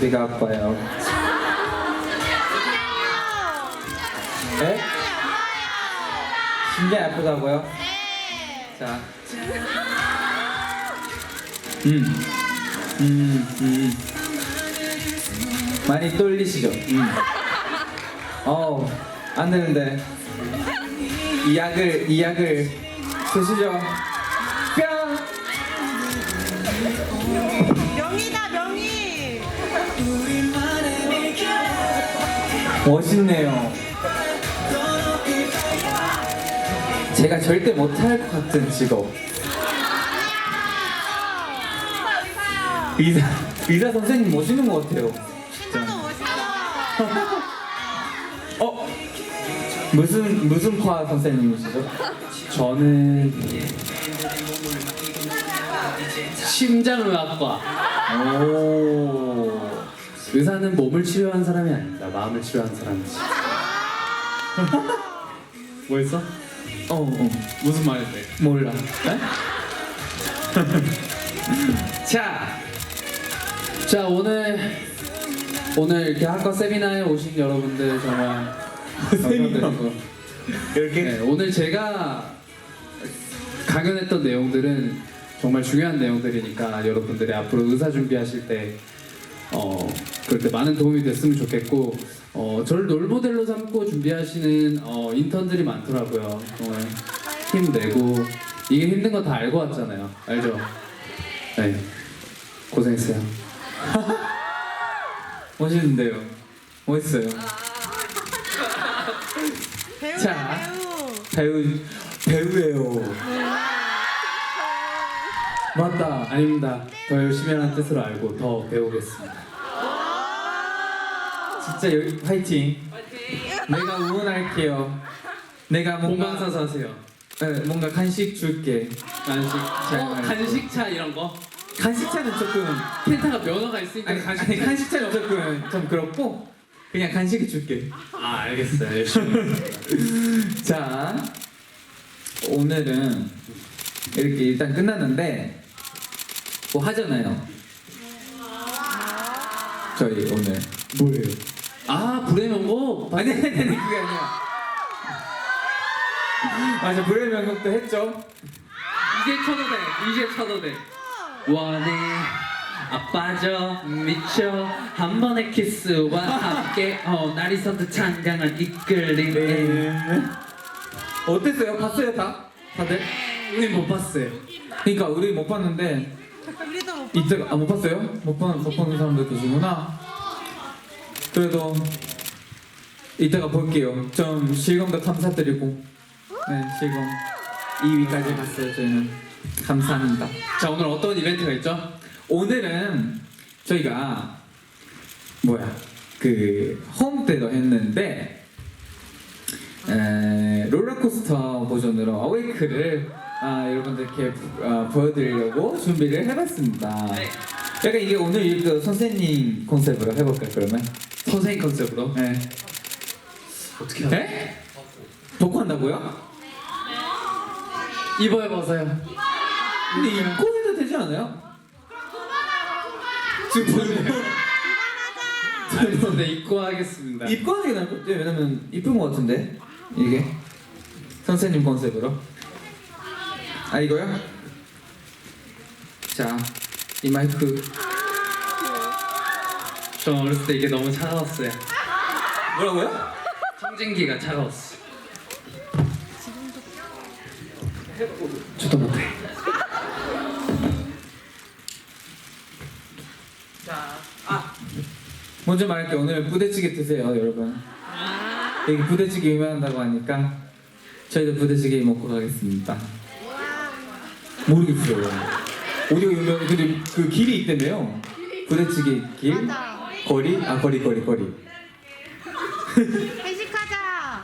어디가 아파요? 네? 심장이 아프다고요? 자. 음. 음, 음. 많이 떨리시죠? 음. 어, 안 되는데. 이 약을, 이 약을 드시죠. 뿅! 멋있네요. 제가 절대 못할 것 같은 직업. 의사, 의사 선생님 멋있는 것 같아요. 어? 무슨, 무슨 과 선생님이시죠? 저는 심장의학과 오. 의사는 몸을 치료한 사람이 아닙니다 마음을 치료한 사람이지 뭐였어? 어, 어. 무슨 말인데? 몰라. 에? 자, 자 오늘 오늘 이렇게 학과 세미나에 오신 여러분들 정말 감사드리고 이렇게? 네, 오늘 제가 강연했던 내용들은 정말 중요한 내용들이니까 여러분들이 앞으로 의사 준비하실 때 어, 그럴 때 많은 도움이 됐으면 좋겠고 어, 저를 롤모델로 삼고 준비하시는 어, 인턴들이 많더라고요. 정말 힘내고 이게 힘든 거 다 알고 왔잖아요. 알죠? 네. 고생했어요. 멋있는데요. 멋있어요. 배우다 자. 배우. 배우, 배우예요. 맞다. 아닙니다. 더 열심히 하는 뜻으로 알고 더 배우겠습니다. 진짜 여, 화이팅. 내가 응원할게요. 내가 뭔가 공방사 사세요. 네, 뭔가 간식 줄게. 간식, 잘 어. 간식차 이런 거. 간식차는 조금 켄타가 면허가 있으니까 아니, 간식. 아니 간식차는 조금 좀 그렇고 그냥 간식을 줄게. 아 알겠어요. 열심히. 자 오늘은 이렇게 일단 끝났는데 뭐 하잖아요. 저희 오늘 뭐예요? 아 불의 명곡. 아니 아니 아니 그게 아니야. 맞아 불의 명곡도 했죠. 이제 쳐도 돼. 이제 쳐도 돼. 원해 아빠져 미쳐 한 번의 키스와 함께 어 날이 선 듯 창강한 이끌림 네. 어땠어요? 봤어요 다? 다들? 우리 못 봤어요 그러니까 우리 못 봤는데 우리도 못. 이때가 아 못 봤어요? 못 보는 못 보는 사람도 계시구나. 그래도 이따가 볼게요. 좀 실검도 감사드리고 네 실검 2위까지 갔어요 저희는 감사합니다. 자 오늘 어떤 이벤트가 있죠? 오늘은 저희가 뭐야 그 홈 때도 했는데 에, 롤러코스터 버전으로 어웨이크를 아, 여러분들께 아, 보여드리려고 준비를 해봤습니다. 네. 약간 이게 오늘 이거 선생님 컨셉으로 해볼까요 그러면? 선생님 컨셉으로 네. 어떻게 하죠? 네? 한다고요? 입어요 벗어요 근데 입고 해도 되지 않아요? 지금 보여요. 알겠습니다 입고 하겠습니다 입고 하는 게 나을 것 같아요. 왜냐면 이쁜 것 같은데 이게 선생님 컨셉으로. 아 이거요? 자, 이 마이크 저 어렸을 때 이게 너무 차가웠어요 뭐라고요? 청진기가 차가웠어 저도 못해. 자, 아 먼저 말할게 오늘 부대찌개 드세요, 여러분. 여기 부대찌개 유명하다고 하니까 저희도 부대찌개 먹고 가겠습니다. 모르겠어요. 어디가 유명? 근데 그 길이 있다며요. 부대찌개 길? 맞아. 거리? 아 거리 거리 거리. 회식하자.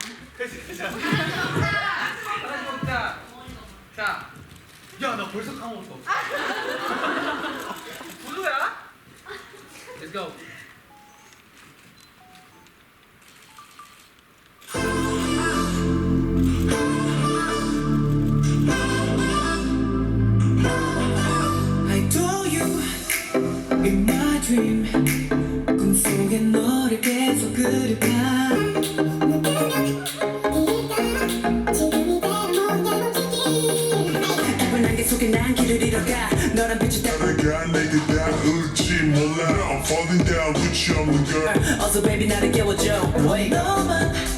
야, 나 벌써 까먹었어. Let's go I told you in my dream I'm falling down with you 없는 걸 어서 baby 나를 깨워줘 Wait. 너만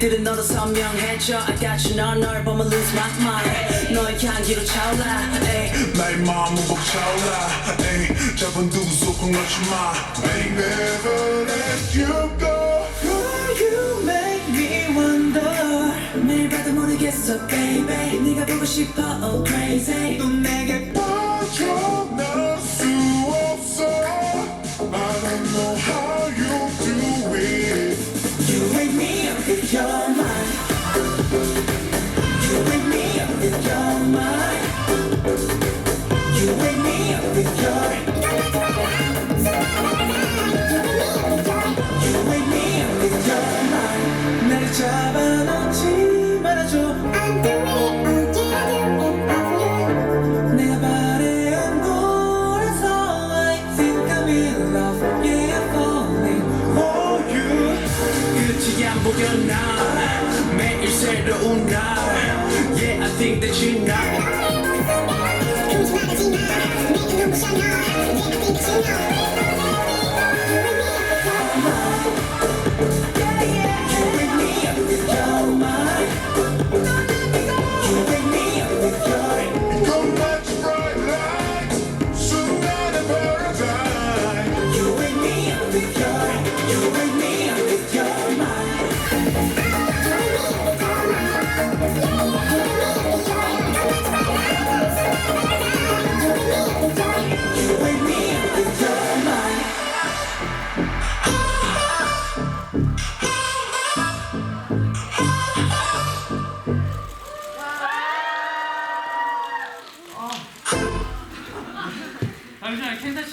날들은 너로 선명해져 I got you 넌널 보면 lose my mind 너의 향기로 차올라 에이. 나의 마음은 벅차올라 에이, 잡은 두 손꼭 놓지 마 Baby never let you go Girl, you make me wonder 매일 봐도 모르겠어 baby 네가 보고 싶어 oh crazy 넌 내게 끝이 안 보여 나 매일 새로운 날 Yeah I think that you know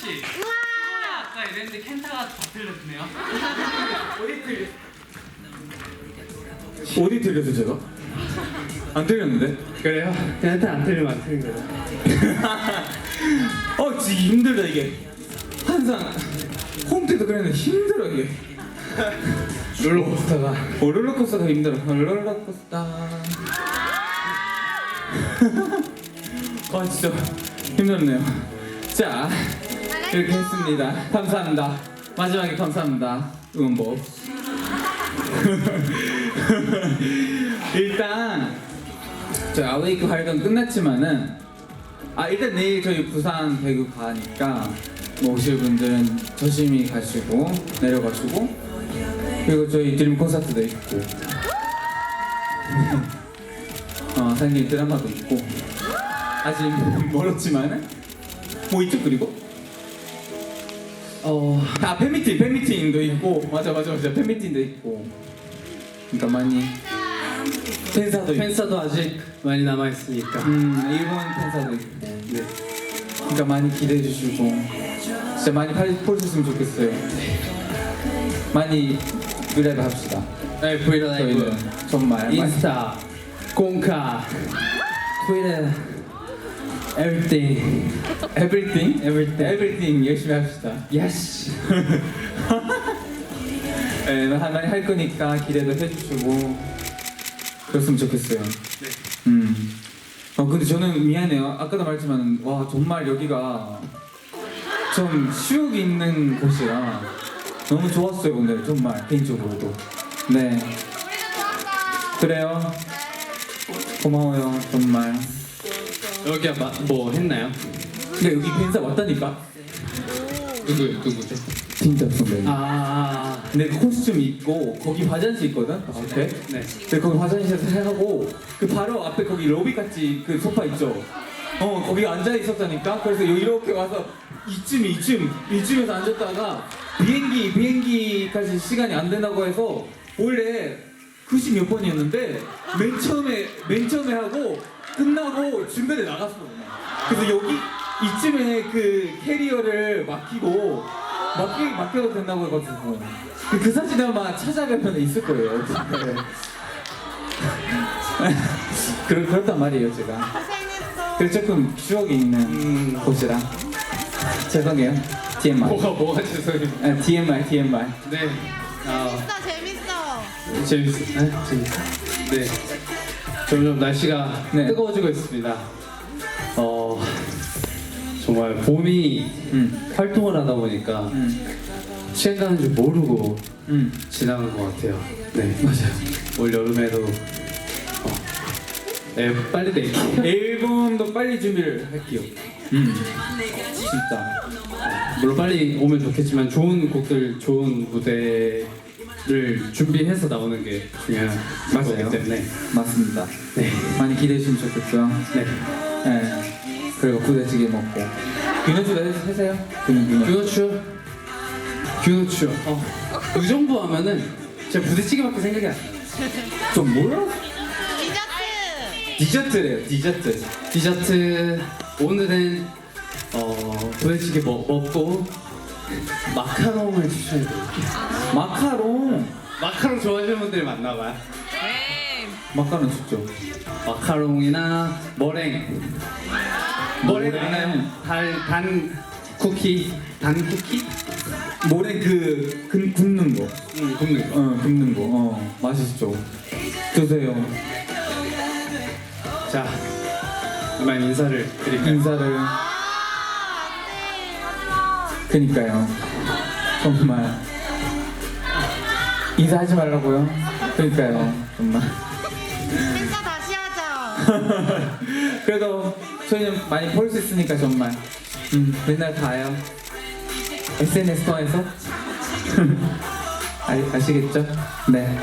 켄타 씨. 아까 이랬는데 켄타가 다 틀렸네요. 어디 들렸어 제가? 안 들렸는데? 그래요? 쟤한테 안 틀리면 안 틀린 거죠 어 진짜 힘들다 이게 항상 홈 때도 그랬는데 힘들어 이게 롤러코스터가 어, 롤러코스터가 힘들어 어, 롤러코스터 아 진짜 힘들네요 자 이렇게 했습니다. 감사합니다. 마지막에 감사합니다. 응원법 일단 저 아웨이크 활동 끝났지만은 아 일단 내일 저희 부산 대구 가니까 뭐 오실 분들은 조심히 가시고 내려가시고 그리고 저희 드림 콘서트도 있고 어 생일 드라마도 있고 아직 멀었지만은 뭐 있죠 그리고 어... 아 팬미팅 팬미팅도 있고. 맞아 맞아 맞아. 팬미팅도 있고. 그러니까 많이 팬사도 있고. 팬사도 아직 많이 남아 있으니까. 음 일본 팬사도 있고. 네. 그러니까 많이 기대해 주시고. 진짜 많이 팔보셨으면 좋겠어요. 많이 브이라이브 합시다. 네 브이라이브. 저희는 정말 인스타 공카. 트위터 everything everything Everything. everything 열심히 합시다 yes 네, 많이 할 거니까 기대도 해주시고 그랬으면 좋겠어요. 네. 음. 어 근데 저는 미안해요. 아까도 말했지만 와 정말 여기가 좀 추억이 있는 곳이라 너무 좋았어요 오늘 정말 개인적으로도. 네. 그래요. 고마워요 정말. 여기 뭐 했나요? 근데 여기 팬사 왔다니까. 누구 누구죠? 진짜 선배. 아, 아, 근데 그 코스튬 입고 거기 화장실 있거든 앞에. 아. 네. 근데 거기 화장실에서 해하고 그 바로 앞에 거기 로비 같이 그 소파 있죠. 어 거기 앉아 있었다니까. 그래서 이렇게 와서 이쯤 이쯤 이쯤에서 앉았다가 비행기 비행기까지 시간이 안 된다고 해서 원래 90몇 번이었는데 맨 처음에 맨 처음에 하고 끝나고 중간에 나갔어. 그래서 여기 이쯤에 그 캐리어를 맡기고 맡기 맡겨도 된다고 해가지고 그, 그 사진 아마 찾아뵈면 있을 거예요. 네. 그렇 그렇단 말이에요 제가. 그래서 조금 추억이 있는 곳이라 죄송해요. TMI. 뭐가 뭐가 죄송해요. 아, TMI TMI. 네. 아, 재밌어, 재밌어. 재밌어. 네, 재밌어. 네. 점점 날씨가 네. 뜨거워지고 있습니다. 어, 정말 봄이 음. 활동을 하다 보니까 음. 시간 가는 줄 모르고 음. 지나간 것 같아요. 네, 맞아요. 올 여름에도 어, 네, 빨리 낼게요. 앨범도 빨리 준비를 할게요. 음. 진짜. 물론 빨리 오면 좋겠지만 좋은 곡들, 좋은 무대 를 준비해서 나오는 게 중요한 맞아요. 거기 때문에 맞습니다. 네, 많이 기대해 주시면 좋겠고요. 네. 네. 그리고 부대찌개 먹고. 해- 해세요? 균호 균호. 균호추, 균호추. 어, 그 정도 하면은 제가 부대찌개밖에 생각이 안 나요. 좀 몰라? 디저트. 디저트래요. 디저트. 디저트 오늘은 어, 부대찌개 먹, 먹고 마카롱을 추천해드릴게요. 마카롱. 마카롱 좋아하시는 분들이 많나 봐요. 마카롱 좋죠. 마카롱이나 머랭. 머랭 머랭. 알아요? 달, 단 쿠키, 단 쿠키? 모래 그 근, 굽는 거. 응, 굽는 거. 어, 굽는 거. 어, 맛있죠. 드세요. 자, 이만 인사를 드릴까요? 인사를. 그니까요. 정말. 인사하지 말라고요? 그니까요. 정말. 인사 다시 하자. 그래도 저희는 많이 볼 수 있으니까 정말. 음, 맨날 봐요. SNS 통해서. 아, 아시겠죠? 네.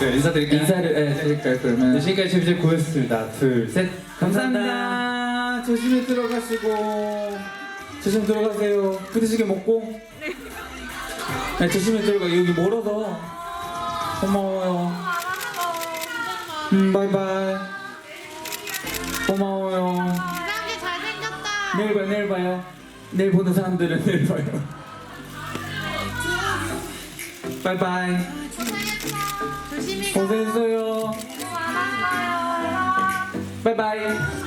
네, 인사드릴까요? 인사를 예, 드릴까요, 네, 그러면? 지금까지 재밌게 고였습니다. 둘, 셋. 감사합니다. 조심히 들어가시고 조심 들어가세요. 부대찌개 먹고. 네, 조심히 들어가. 여기 멀어서 고마워요. 음, 바이바이. 고마워요. 이상하게 잘생겼다. 내일 봐요, 내일 봐요. 내일 보는 사람들은 내일 봐요. 바이바이. 고생했어. 조심히 가. 고생했어요. 바이바이.